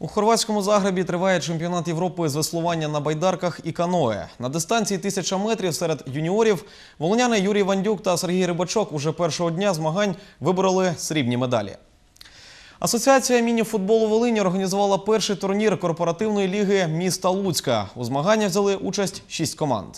У хорватському Загребі триває чемпіонат Європи з веслування на байдарках і каное. На дистанції тисяча метрів серед юніорів волоняни Юрій Вандюк та Сергій Рибачок уже першого дня змагань вибороли срібні медалі. Асоціація міні-футболу Волині організувала перший турнір корпоративної ліги міста Луцька. У змаганнях взяли участь шість команд.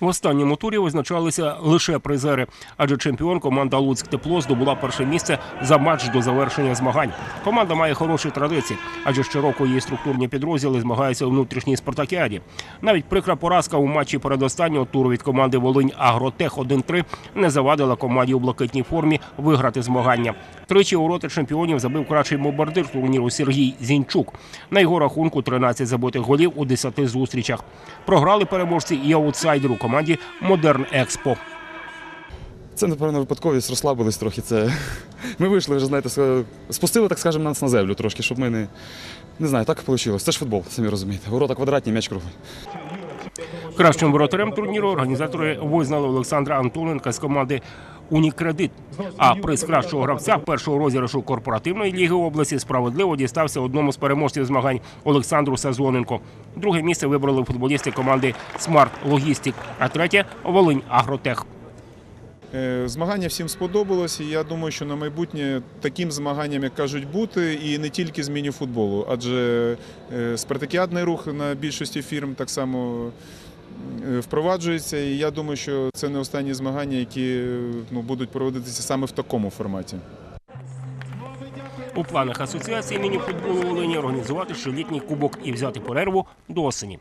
В останньому турі визначалися лише призери, адже чемпіон команда Луцьк Тепло здобула перше місце за матч до завершення змагань. Команда має хороші традиції, адже щороку її структурні підрозділи змагаються у внутрішній спартакіаді. Навіть прикра поразка у матчі передостаннього туру від команди Волинь Агротех 1-3 не завадила команді у блакитній формі виграти змагання. Тричі у роти чемпіонів забив кращий бомбардир турніру Сергій Зінчук. На його рахунку 13 забитих голів у 10 зустрічах. Програли переможці і аутсайдеру команді Модерн Експо. Це, напевно, випадковість, розслабились трохи. Це... Ми вийшли, вже, знаєте, спустили, так скажемо, нас на землю трошки, щоб ми не. Не знаю, так вийшло. Це ж футбол, самі розумієте. Ворота квадратні, м'яч круглий. Кращим воротарем турніру організатори визнали Олександра Антоненка з команди Унікредит. А приз кращого гравця першого розіграшу корпоративної ліги області справедливо дістався одному з переможців змагань Олександру Сазоненко. Друге місце вибрали футболісти команди Смарт Логістик, а третє Волинь Агротех. Е, Змагання всім сподобалось, і я думаю, що на майбутнє таким змаганням, як кажуть, бути, і не тільки з міні-футболу, адже е, спартакіадний рух на більшості фірм так само впроваджується. І я думаю, що це не останні змагання, які ну, будуть проводитися саме в такому форматі. У планах асоціації міні-футболу Волині організувати щолітній кубок і взяти перерву до осені.